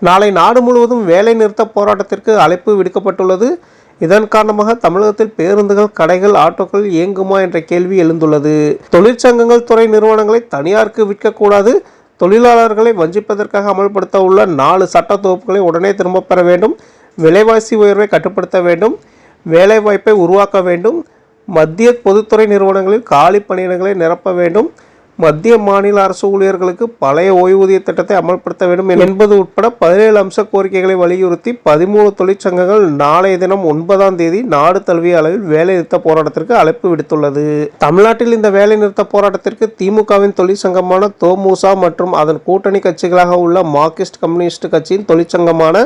நாளை நாடு முழுவதும் வேலை நிறுத்த போராட்டத்திற்கு அழைப்பு விடுக்கப்பட்டுள்ளது. இதன் காரணமாக தமிழகத்தில் பேருந்துகள் கடைகள் ஆட்டோக்கள் இயங்குமா என்ற கேள்வி எழுந்துள்ளது. தொழிற்சங்கங்கள் துறை நிறுவனங்களை தனியாருக்கு விற்கக்கூடாது. தொழிலாளர்களை வஞ்சிப்பதற்காக அமல்படுத்த உள்ள நாலு சட்ட தொகுப்புகளை உடனே திரும்பப் பெற வேண்டும். விலைவாசி உயர்வை கட்டுப்படுத்த வேண்டும். வேலைவாய்ப்பை உருவாக்க வேண்டும். மத்திய பொதுத்துறை நிறுவனங்களில் காலி பணியிடங்களை நிரப்ப வேண்டும். மத்திய மாநில அரசு ஊழியர்களுக்கு பழைய ஓய்வூதிய திட்டத்தை அமல்படுத்த வேண்டும் என்பது உட்பட பதினேழு அம்ச கோரிக்கைகளை வலியுறுத்தி பதிமூணு தொழிற்சங்கங்கள் நாளைய தினம் ஒன்பதாம் தேதி நாடு தழுவிய அளவில் வேலை நிறுத்த போராட்டத்திற்கு அழைப்பு விடுத்துள்ளது. தமிழ்நாட்டில் இந்த வேலை நிறுத்த போராட்டத்திற்கு திமுகவின் தொழிற்சங்கமான தோமுசா மற்றும் அதன் கூட்டணி கட்சிகளாக உள்ள மார்க்சிஸ்ட் கம்யூனிஸ்ட் கட்சியின் தொழிற்சங்கமான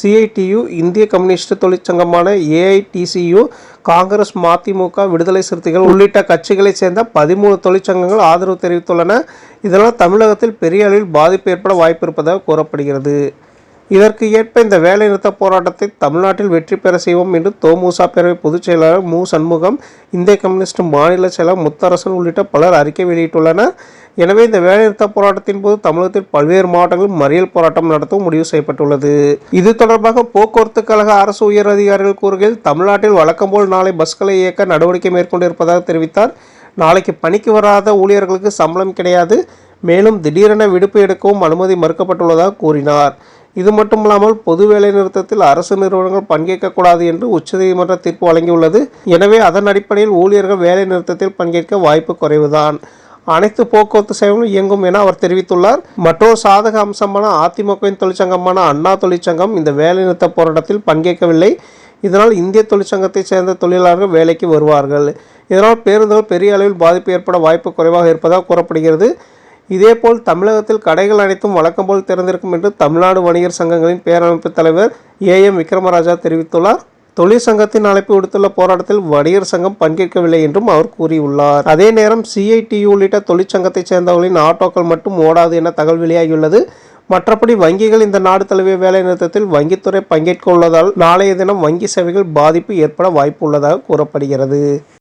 சிஐடியு இந்திய கம்யூனிஸ்ட் தொழிற்சங்கமான ஏஐடிசியு காங்கிரஸ் மதிமுக விடுதலை சிறுத்தைகள் உள்ளிட்ட கட்சிகளைச் சேர்ந்த பதிமூணு தொழிற்சங்கங்கள் ஆதரவு தெரிவித்துள்ளன. இதனால் தமிழகத்தில் பெரிய அளவில் பாதிப்பு ஏற்பட வாய்ப்பு இருப்பதாக கூறப்படுகிறது. இதற்கு ஏற்ப இந்த வேலைநிறுத்த போராட்டத்தை தமிழ்நாட்டில் வெற்றி பெற செய்வோம் என்று தோமுசா பேரவை பொதுச் செயலாளர் மு. சண்முகம் இந்திய கம்யூனிஸ்ட் மாநில செயலர் முத்தரசன் உள்ளிட்ட பலர் அறிக்கை வெளியிட்டுள்ளனர். எனவே இந்த வேலைநிறுத்த போராட்டத்தின் போது தமிழகத்தில் பல்வேறு மாவட்டங்களில் மறியல் போராட்டம் நடத்தவும் முடிவு செய்யப்பட்டுள்ளது. இது தொடர்பாக போக்குவரத்து கழக அரசு உயர் அதிகாரிகள் கூறுகையில் தமிழ்நாட்டில் வழக்கம் போல் நாளை பஸ்களை இயக்க நடவடிக்கை மேற்கொண்டிருப்பதாக தெரிவித்தார். நாளைக்கு பணிக்கு வராத ஊழியர்களுக்கு சம்பளம் கிடையாது. மேலும் திடீரென விடுப்பு எடுக்கவும் அனுமதி மறுக்கப்பட்டுள்ளதாக கூறினார். இது மட்டுமல்லாமல் பொது வேலை நிறுத்தத்தில் அரசு நிறுவனங்கள் பங்கேற்கக்கூடாது என்று உச்சநீதிமன்ற தீர்ப்பு வழங்கியுள்ளது. எனவே அதன் அடிப்படையில் ஊழியர்கள் வேலை நிறுத்தத்தில் பங்கேற்க வாய்ப்பு குறைவுதான். அனைத்து போக்குவரத்து சேவைகளும் இயங்கும் என அவர் தெரிவித்துள்ளார். மற்றொரு சாதக அம்சமான அதிமுகவின் தொழிற்சங்கமான அண்ணா தொழிற்சங்கம் இந்த வேலைநிறுத்த போராட்டத்தில் பங்கேற்கவில்லை. இதனால் இந்திய தொழிற்சங்கத்தைச் சேர்ந்த தொழிலாளர்கள் வேலைக்கு வருவார்கள். இதனால் பேருந்துகள் பெரிய அளவில் பாதிப்பு ஏற்பட வாய்ப்பு குறைவாக இருப்பதாக கூறப்படுகிறது. இதேபோல் தமிழகத்தில் கடைகள் அனைத்தும் வழக்கம் போல் திறந்திருக்கும் என்று தமிழ்நாடு வணிகர் சங்கங்களின் பேரமைப்பு தலைவர் ஏ எம் விக்ரமராஜா தெரிவித்துள்ளார். தொழிற்சங்கத்தின் அழைப்பு விடுத்துள்ள போராட்டத்தில் வணிகர் சங்கம் பங்கேற்கவில்லை என்றும் அவர் கூறியுள்ளார். அதே நேரம் சிஐடி உள்ளிட்ட தொழிற்சங்கத்தைச் சேர்ந்தவர்களின் ஆட்டோக்கள் மட்டும் ஓடாது என தகவல் வெளியாகியுள்ளது. மற்றபடி வங்கிகள் இந்த நாடு தழுவிய வேலை நிறுத்தத்தில் வங்கித்துறை பங்கேற்க உள்ளதால் நாளைய தினம் வங்கி சேவைகள் பாதிப்பு ஏற்பட வாய்ப்பு உள்ளதாக கூறப்படுகிறது.